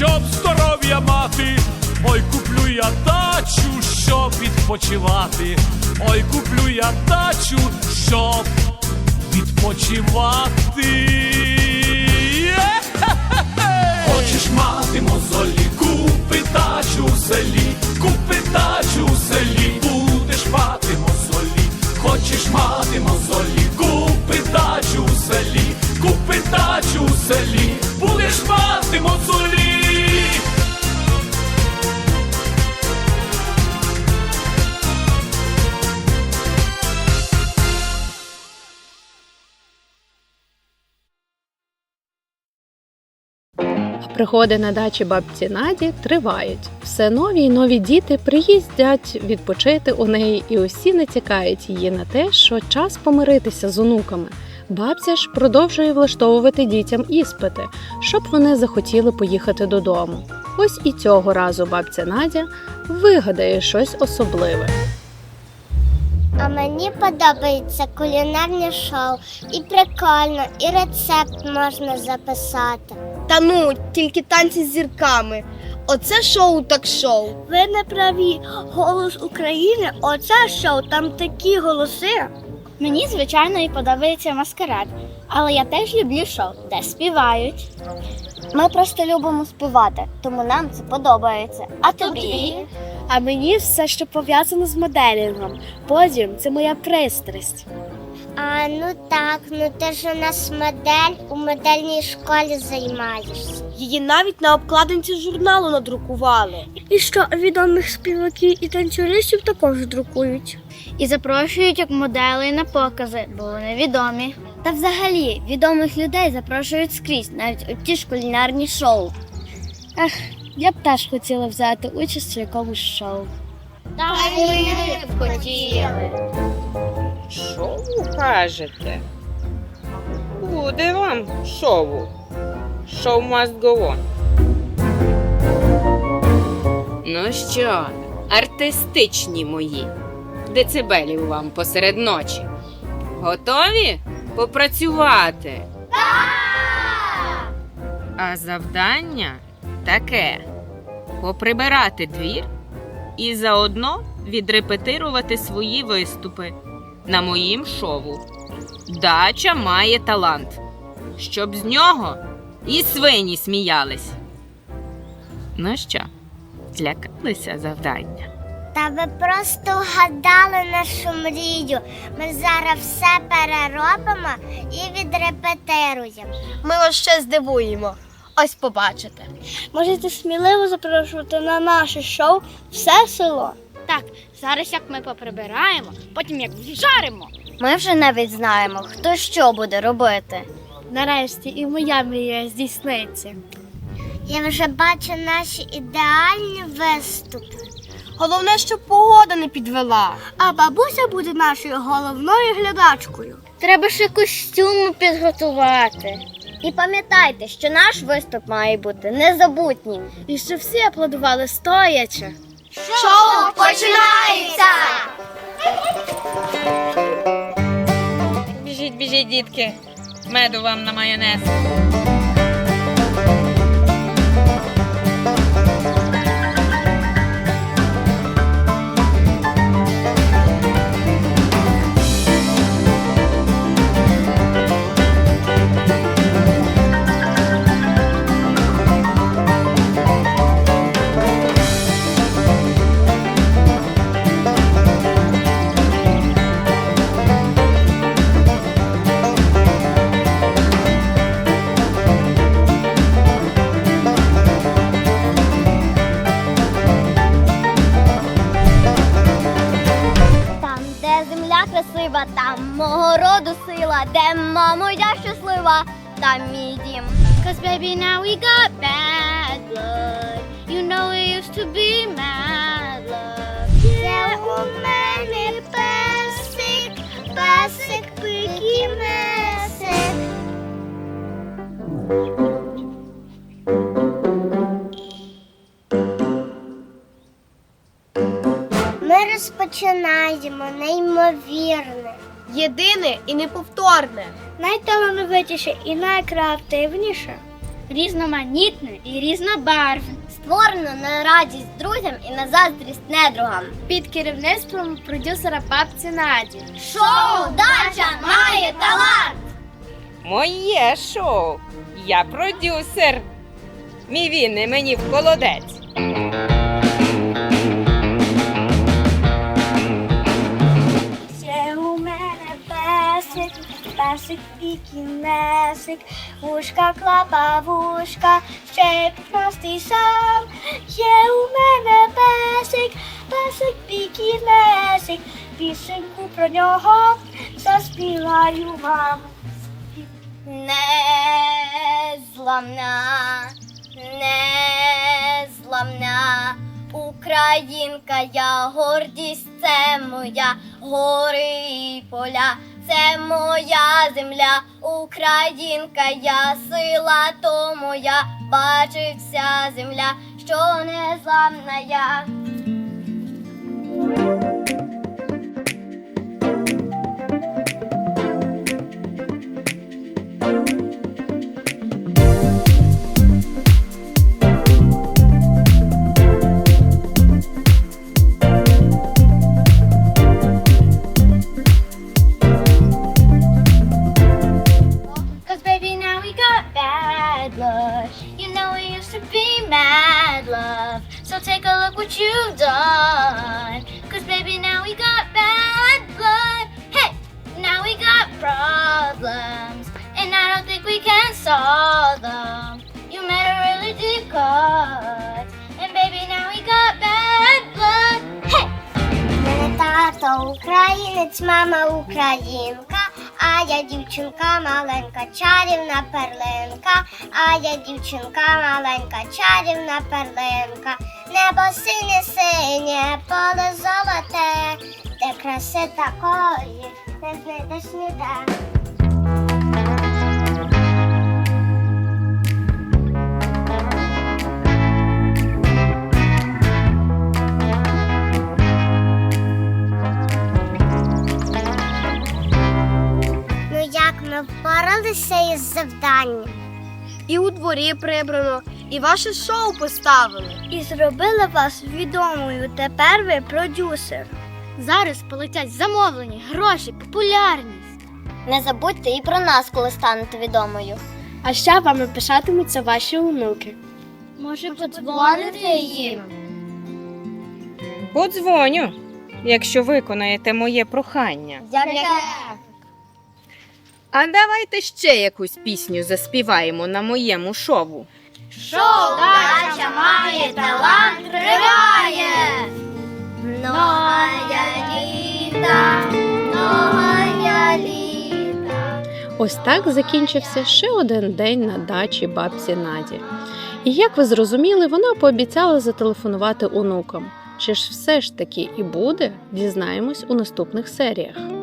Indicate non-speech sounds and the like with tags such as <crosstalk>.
щоб здоров'я мати. Ой, куплю я дачу, щоб відпочивати. Ой, куплю я дачу, щоб відпочивати. <laughs> Хочеш мати мозолі, купи дачу в селі, купи дачу в селі, будеш мати мозолі. Хочеш мати мозолі, купи дачу в селі, купи дачу в селі, Пригоди на дачі бабці Наді тривають. Все нові й нові діти приїздять відпочити у неї, і усі натякають її на те, що час помиритися з онуками. Бабця ж продовжує влаштовувати дітям іспити, щоб вони захотіли поїхати додому. Ось і цього разу бабця Надя вигадає щось особливе. А мені подобається кулінарне шоу. І прикольно, і рецепт можна записати. Та ну, тільки танці з зірками. Оце шоу так шоу. Ви не праві. Голос України, оце шоу, там такі голоси. Мені, звичайно, і подобається маскарад, але я теж люблю шоу, де співають. Ми просто любимо співати, тому нам це подобається. А тобі? А мені все, що пов'язано з моделінгом. Подіум це моя пристрасть. А ну так, ну ти ж у нас модель у модельній школі займаєшся. Її навіть на обкладинці журналу надрукували. І що відомих співаків і танцюристів також друкують. І запрошують як моделей на покази, бо вони відомі. Та взагалі відомих людей запрошують скрізь, навіть у ті ж кулінарні шоу. Ех, я б теж хотіла взяти участь у якомусь шоу. Та ми б хотіли. Кажете? Буде вам шоу. Шоу must go on. Ну що, артистичні мої, децибелів вам посеред ночі. Готові попрацювати? А завдання таке: поприбирати двір і заодно відрепетирувати свої виступи на моїм шоу. Дача має талант, щоб з нього і свині сміялись. Ну що, злякалися завдання? Та ви просто вгадали нашу мрію. Ми зараз все переробимо і відрепетируємо. Ми вас ще здивуємо. Ось побачите. Можете сміливо запрошувати на наше шоу все село. Так, зараз як ми поприбираємо, потім як вжаримо. Ми вже навіть знаємо, хто що буде робити. Нарешті і моя мрія здійсниться. Я вже бачу наші ідеальні виступи. Головне, щоб погода не підвела. А бабуся буде нашою головною глядачкою. Треба ще костюми підготувати. І пам'ятайте, що наш виступ має бути незабутнім. І щоб всі аплодували стоячи. Шоу починається! Біжіть, біжіть, дітки. Меду вам на майонез. Красива, там мого роду сила, де мамо я щаслива, там мій дім. Cause baby now we got bad blood. You know it used to be mad починаємо неймовірне. Єдине і неповторне. Найталановитіше і найкреативніше. Різноманітне і різнобарвне. Створено на радість друзям і на заздрість недругам. Під керівництвом продюсера бабці Наді. Шоу Дача має талант! Моє шоу. Я продюсер. Мій він і мені в колодець. Песик, песик і кінесик, вушка клапа вушка, ще простий сам. Є у мене песик, песик пікінесик, пісеньку про нього заспіваю вам. Незламна, незламна Українка, я гордість, це моя гори і поля, це моя земля, Українка, я сила, то моя, бачить вся земля, що незламна я. mad love. So take a look what you've done. Cause baby now we got bad blood. Hey, now we got problems. And I don't think we can solve them. You made a really deep cut. And baby now we got bad blood. Hey! Мене тато українець, мама українка, А я дівчинка маленька, чарівна перлинка, а я дівчинка маленька, чарівна перлинка, небо синє синє, поле золоте, де краси такої не знайдеш ніде. Впоралися із завданням? І у дворі прибрано, і ваше шоу поставили. І зробили вас відомою. Тепер ви продюсер. Зараз полетять замовлення, гроші, популярність. Не забудьте і про нас, коли станете відомою. А ще вами пишатимуться ваші онуки. Може, подзвоните їм? Подзвоню, якщо виконаєте моє прохання. Яке? А давайте ще якусь пісню заспіваємо на моєму шоу. Шоу Дача має талант триває. Многая літа, многая літа. Ось так закінчився ще один день на дачі бабці Наді. І як ви зрозуміли, вона пообіцяла зателефонувати онукам. Чи ж все ж таки і буде, дізнаємось у наступних серіях.